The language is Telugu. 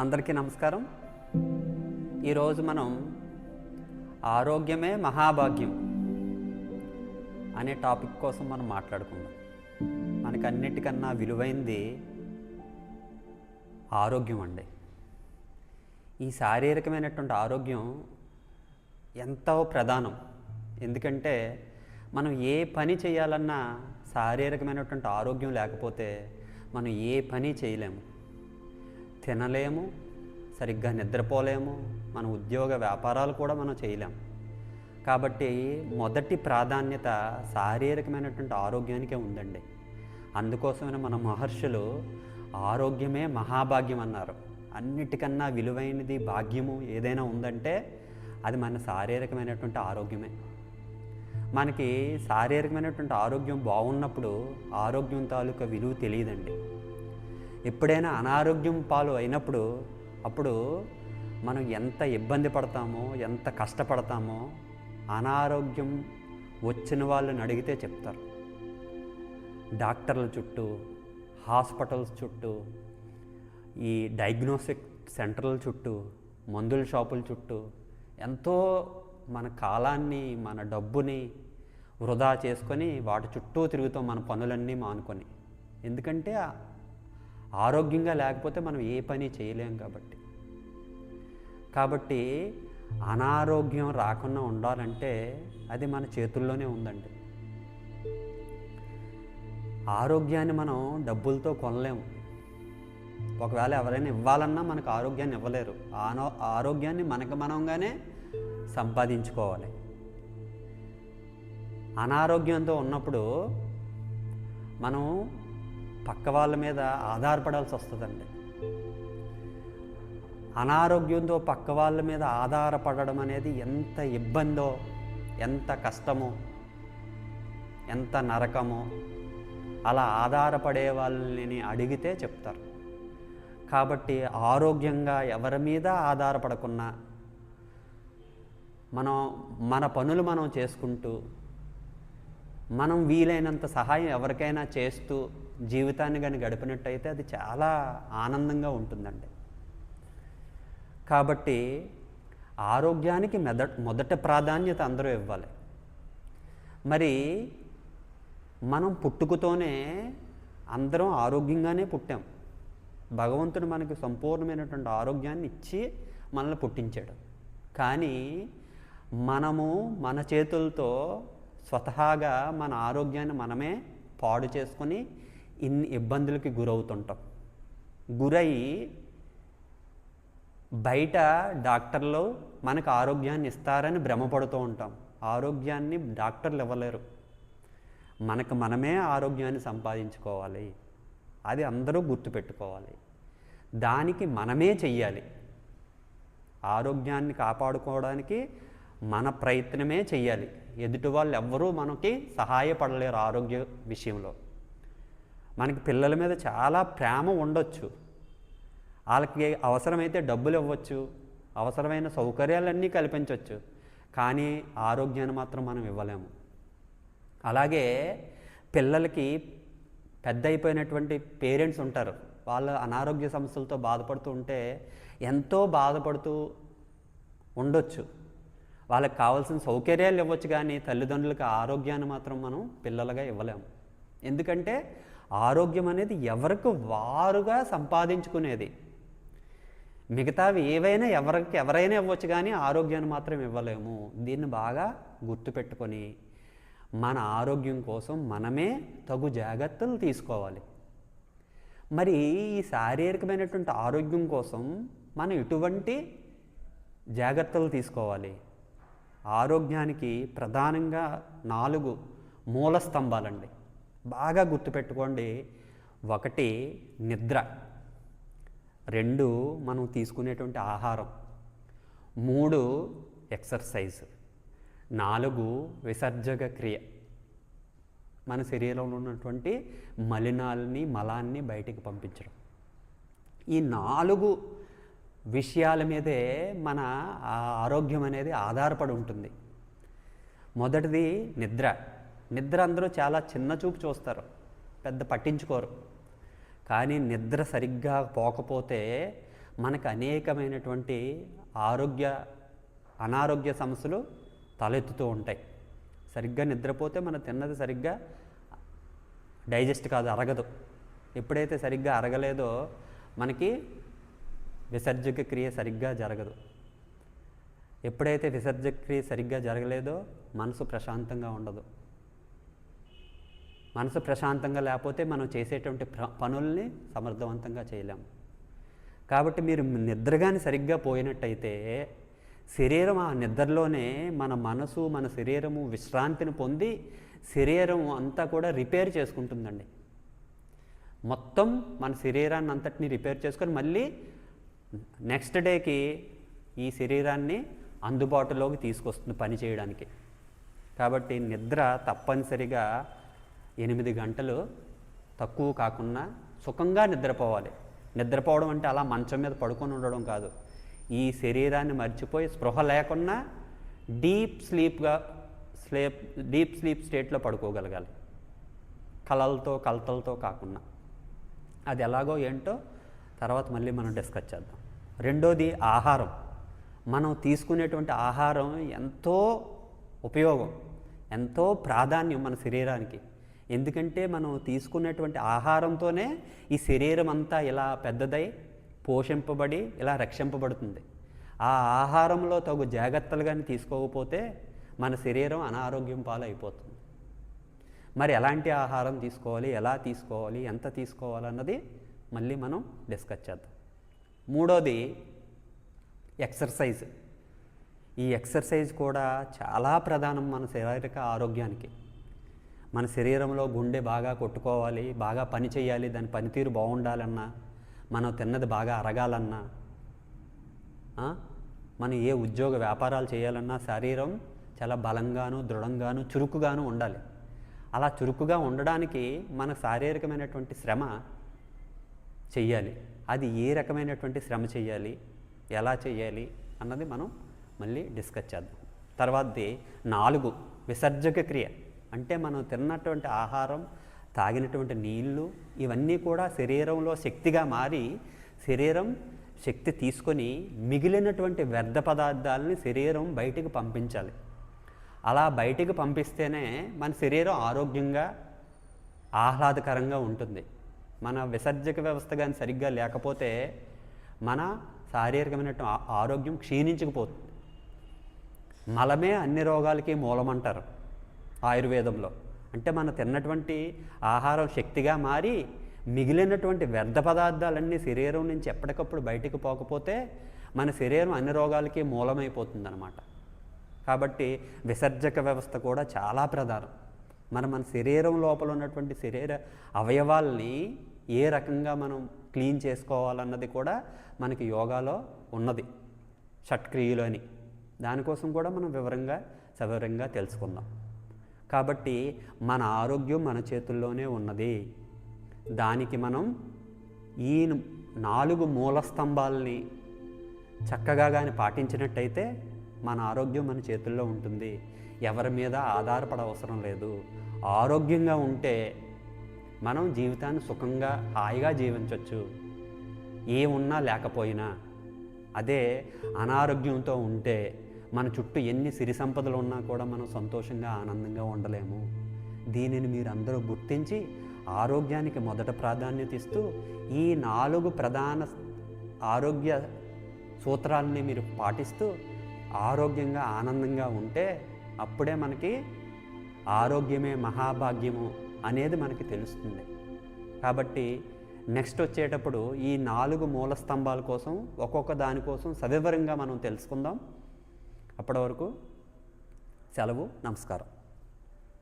అందరికీ నమస్కారం. ఈరోజు మనం ఆరోగ్యమే మహాభాగ్యం అనే టాపిక్ కోసం మనం మాట్లాడుకుందాం. మనకి అన్నిటికన్నా విలువైంది ఆరోగ్యం అండి. ఈ శారీరకమైనటువంటి ఆరోగ్యం ఎంతో ప్రధానం. ఎందుకంటే మనం ఏ పని చేయాలన్నా శారీరకమైనటువంటి ఆరోగ్యం లేకపోతే మనం ఏ పని చేయలేము. తినలేము సరిగ్గా నిద్రపోలేము మన ఉద్యోగ వ్యాపారాలు కూడా మనం చేయలేము కాబట్టి మొదటి ప్రాధాన్యత శారీరకమైనటువంటి ఆరోగ్యానికే ఉందండి. అందుకోసమే మన మహర్షులు ఆరోగ్యమే మహాభాగ్యం అన్నారు. అన్నిటికన్నా విలువైనది భాగ్యము ఏదైనా ఉందంటే అది మన శారీరకమైనటువంటి ఆరోగ్యమే. మనకి శారీరకమైనటువంటి ఆరోగ్యం బాగున్నప్పుడు ఆరోగ్యం తాలూకా విలువ తెలియదండి. ఎప్పుడైనా అనారోగ్యం పాలు అయినప్పుడు అప్పుడు మనం ఎంత ఇబ్బంది పడతామో ఎంత కష్టపడతామో అనారోగ్యం వచ్చిన వాళ్ళని అడిగితే చెప్తారు. డాక్టర్ల చుట్టూ హాస్పిటల్స్ చుట్టూ ఈ డయాగ్నోస్టిక్ సెంటర్ల చుట్టూ మందుల షాపుల చుట్టూ ఎంతో మన కాలాన్ని మన డబ్బుని వృధా చేసుకొని వాటి చుట్టూ తిరుగుతాం మన పనులన్నీ మానుకొని. ఎందుకంటే ఆరోగ్యంగా లేకపోతే మనం ఏ పని చేయలేం కాబట్టి. కాబట్టి అనారోగ్యం రాకుండా ఉండాలంటే అది మన చేతుల్లోనే ఉందండి. ఆరోగ్యాన్ని మనం డబ్బులతో కొనలేము. ఒకవేళ ఎవరైనా ఇవ్వాలన్నా మనకు ఆరోగ్యాన్ని ఇవ్వలేరు. ఆనో ఆరోగ్యాన్ని మనకు మనంగానే సంపాదించుకోవాలి. అనారోగ్యంతో ఉన్నప్పుడు మనం పక్క వాళ్ళ మీద ఆధారపడాల్సి వస్తుందండి. అనారోగ్యంతో పక్క వాళ్ళ మీద ఆధారపడడం అనేది ఎంత ఇబ్బందో ఎంత కష్టమో ఎంత నరకమో అలా ఆధారపడే వాళ్ళని అడిగితే చెప్తారు. కాబట్టి ఆరోగ్యంగా ఎవరి మీద ఆధారపడకున్నా మనం మన పనులు మనం చేసుకుంటూ మనం వీలైనంత సహాయం ఎవరికైనా చేస్తూ జీవితాన్ని కానీ గడిపినట్టయితే అది చాలా ఆనందంగా ఉంటుందండి. కాబట్టి ఆరోగ్యానికి మెద మొదట ప్రాధాన్యత అందరూ ఇవ్వాలి. మరి మనం పుట్టుకతోనే అందరం ఆరోగ్యంగానే పుట్టాం. భగవంతుడు మనకి సంపూర్ణమైనటువంటి ఆరోగ్యాన్ని ఇచ్చి మనల్ని పుట్టించాడు. కానీ మనము మన చేతులతో స్వతహాగా మన ఆరోగ్యాన్ని మనమే పాడు చేసుకొని ఇన్ని ఇబ్బందులకి గురవుతుంటాం. గురై బయట డాక్టర్లు మనకు ఆరోగ్యాన్ని ఇస్తారని భ్రమపడుతూ ఉంటాం. ఆరోగ్యాన్ని డాక్టర్లు ఇవ్వలేరు. మనకు మనమే ఆరోగ్యాన్ని సంపాదించుకోవాలి. అది అందరూ గుర్తుపెట్టుకోవాలి. దానికి మనమే చెయ్యాలి. ఆరోగ్యాన్ని కాపాడుకోవడానికి మన ప్రయత్నమే చెయ్యాలి. ఎదుటి వాళ్ళు ఎవ్వరూ మనకి సహాయపడలేరు ఆరోగ్య విషయంలో. మనకి పిల్లల మీద చాలా ప్రేమ ఉండొచ్చు. వాళ్ళకి అవసరమైతే డబ్బులు ఇవ్వచ్చు అవసరమైన సౌకర్యాలన్నీ కల్పించవచ్చు కానీ ఆరోగ్యాన్ని మాత్రం మనం ఇవ్వలేము. అలాగే పిల్లలకి పెద్ద అయిపోయినటువంటి పేరెంట్స్ ఉంటారు. వాళ్ళ అనారోగ్య సమస్యలతో బాధపడుతూ ఉంటే ఎంతో బాధపడుతూ ఉండొచ్చు. వాళ్ళకి కావాల్సిన సౌకర్యాలు ఇవ్వచ్చు కానీ తల్లిదండ్రులకు ఆరోగ్యాన్ని మాత్రం మనం పిల్లలుగా ఇవ్వలేము. ఎందుకంటే ఆరోగ్యం అనేది ఎవరికి వారుగా సంపాదించుకునేది. మిగతావి ఏవైనా ఎవరికి ఎవరైనా ఇవ్వచ్చు కానీ ఆరోగ్యాన్ని మాత్రం ఇవ్వలేము. దీన్ని బాగా గుర్తుపెట్టుకొని మన ఆరోగ్యం కోసం మనమే తగు జాగ్రత్తలు తీసుకోవాలి. మరి ఈ శారీరకమైనటువంటి ఆరోగ్యం కోసం మనం ఎటువంటి జాగ్రత్తలు తీసుకోవాలి? ఆరోగ్యానికి ప్రధానంగా నాలుగు మూల స్తంభాలండి. బాగా గుర్తుపెట్టుకోండి. ఒకటి నిద్ర. రెండు మనం తీసుకునేటువంటి ఆహారం. మూడు ఎక్సర్సైజ్. నాలుగు విసర్జక క్రియ. మన శరీరంలో ఉన్నటువంటి మలినాల్ని మలాన్ని బయటికి పంపించడం. ఈ నాలుగు విషయాల మీదే మన ఆరోగ్యం అనేది ఆధారపడి ఉంటుంది. మొదటిది నిద్ర. నిద్ర అందరూ చాలా చిన్న చూపు చూస్తారు. పెద్ద పట్టించుకోరు. కానీ నిద్ర సరిగ్గా పోకపోతే మనకు అనేకమైనటువంటి ఆరోగ్య అనారోగ్య సమస్యలు తలెత్తుతూ ఉంటాయి. సరిగ్గా నిద్రపోతే మనం తిన్నది సరిగ్గా డైజెస్ట్ కాదు అరగదు. ఎప్పుడైతే సరిగ్గా అరగలేదో మనకి విసర్జక క్రియ సరిగ్గా జరగదు. ఎప్పుడైతే విసర్జక క్రియ సరిగ్గా జరగలేదో మనసు ప్రశాంతంగా ఉండదు. మనసు ప్రశాంతంగా లేకపోతే మనం చేసేటువంటి పనుల్ని సమర్థవంతంగా చేయలేము కాబట్టి మీరు నిద్రగాని సరిగ్గా పోయినట్టయితే శరీరం ఆ నిద్రలోనే మన మనసు మన శరీరము విశ్రాంతిని పొంది శరీరం అంతా కూడా రిపేర్ చేసుకుంటుందండి. మొత్తం మన శరీరాన్ని అంతటిని రిపేర్ చేసుకొని మళ్ళీ నెక్స్ట్ డేకి ఈ శరీరాన్ని అందుబాటులోకి తీసుకొస్తుంది పని చేయడానికి. కాబట్టి నిద్ర తప్పనిసరిగా ఎనిమిది గంటలు తక్కువ కాకుండా సుఖంగా నిద్రపోవాలి. నిద్రపోవడం అంటే అలా మంచం మీద పడుకొని ఉండడం కాదు. ఈ శరీరాన్ని మర్చిపోయి స్పృహ లేకుండా డీప్ స్లీప్గా స్లీప్ డీప్ స్లీప్ స్టేట్లో పడుకోగలగాలి. కలలతో కలతలతో కాకుండా అది ఎలాగో ఏంటో తర్వాత మళ్ళీ మనం డిస్కస్ చేద్దాం. రెండోది ఆహారం. మనం తీసుకునేటువంటి ఆహారం ఎంతో ఉపయోగం ఎంతో ప్రాధాన్యం మన శరీరానికి. ఎందుకంటే మనం తీసుకున్నటువంటి ఆహారంతోనే ఈ శరీరం అంతా ఇలా పెద్దదై పోషింపబడి ఇలా రక్షింపబడుతుంది. ఆ ఆహారంలో తగు జాగ్రత్తలు కానీ తీసుకోకపోతే మన శరీరం అనారోగ్యం పాలైపోతుంది. మరి ఎలాంటి ఆహారం తీసుకోవాలి ఎలా తీసుకోవాలి ఎంత తీసుకోవాలన్నది మళ్ళీ మనం డిస్కస్ చేద్దాం. మూడోది ఎక్సర్సైజ్. ఈ ఎక్సర్సైజ్ కూడా చాలా ప్రధానం మన శారీరక ఆరోగ్యానికి. మన శరీరంలో గుండె బాగా కొట్టుకోవాలి బాగా పని చేయాలి దాని పనితీరు బాగుండాలన్నా మనం తిన్నది బాగా అరగాలన్నా మనం ఏ ఉద్యోగ వ్యాపారాలు చేయాలన్నా శరీరం చాలా బలంగాను దృఢంగాను చురుకుగాను ఉండాలి. అలా చురుకుగా ఉండడానికి మన శారీరకమైనటువంటి శ్రమ చెయ్యాలి. అది ఏ రకమైనటువంటి శ్రమ చెయ్యాలి ఎలా చేయాలి అన్నది మనం మళ్ళీ డిస్కస్ చేద్దాం. తర్వాతది నాలుగు విసర్జక క్రియ. అంటే మనం తిన్నటువంటి ఆహారం తాగినటువంటి నీళ్ళు ఇవన్నీ కూడా శరీరంలో శక్తిగా మారి శరీరం శక్తి తీసుకొని మిగిలినటువంటి వ్యర్థ పదార్థాలని శరీరం బయటికి పంపించాలి. అలా బయటికి పంపిస్తేనే మన శరీరం ఆరోగ్యంగా ఆహ్లాదకరంగా ఉంటుంది. మన విసర్జక వ్యవస్థ కానీ సరిగ్గా లేకపోతే మన శారీరకమైన ఆరోగ్యం క్షీణించకపోతుంది. మలమే అన్ని రోగాలకి మూలమంటారు. ఆయుర్వేదంలో. అంటే మనం తిన్నటువంటి ఆహారం శక్తిగా మారి మిగిలినటువంటి వ్యర్థ పదార్థాలన్నీ శరీరం నుంచి ఎప్పటికప్పుడు బయటకు పోకపోతే మన శరీరం అన్ని రోగాలకి మూలమైపోతుందన్నమాట. కాబట్టి విసర్జక వ్యవస్థ కూడా చాలా ప్రధానం. మన మన శరీరం లోపల ఉన్నటువంటి శరీర అవయవాల్ని ఏ రకంగా మనం క్లీన్ చేసుకోవాలన్నది కూడా మనకి యోగాలో ఉన్నది. షట్క్రియలు అని. దానికోసం కూడా మనం వివరంగా సవివరంగా తెలుసుకుందాం. కాబట్టి మన ఆరోగ్యం మన చేతుల్లోనే ఉన్నది. దానికి మనం ఈ నాలుగు మూల స్తంభాలని చక్కగా కానీ పాటించినట్టయితే మన ఆరోగ్యం మన చేతుల్లో ఉంటుంది. ఎవరి మీద ఆధారపడ అవసరం లేదు. ఆరోగ్యంగా ఉంటే మనం జీవితాన్ని సుఖంగా హాయిగా జీవించవచ్చు ఏమున్నా లేకపోయినా. అదే అనారోగ్యంతో ఉంటే మన చుట్టూ ఎన్ని సిరి సంపదలు ఉన్నా కూడా మనం సంతోషంగా ఆనందంగా ఉండలేము. దీనిని మీరందరూ గుర్తించి ఆరోగ్యానికి మొదట ప్రాధాన్యత ఇస్తూ ఈ నాలుగు ప్రధాన ఆరోగ్య సూత్రాలని మీరు పాటిస్తూ ఆరోగ్యంగా ఆనందంగా ఉంటే అప్పుడే మనకి ఆరోగ్యమే మహాభాగ్యము అనేది మనకి తెలుస్తుంది. కాబట్టి నెక్స్ట్ వచ్చేటప్పుడు ఈ నాలుగు మూల స్తంభాల కోసం ఒక్కొక్క దానికోసం సవివరంగా మనం తెలుసుకుందాం. అప్పటి వరకు సెలవు నమస్కారం.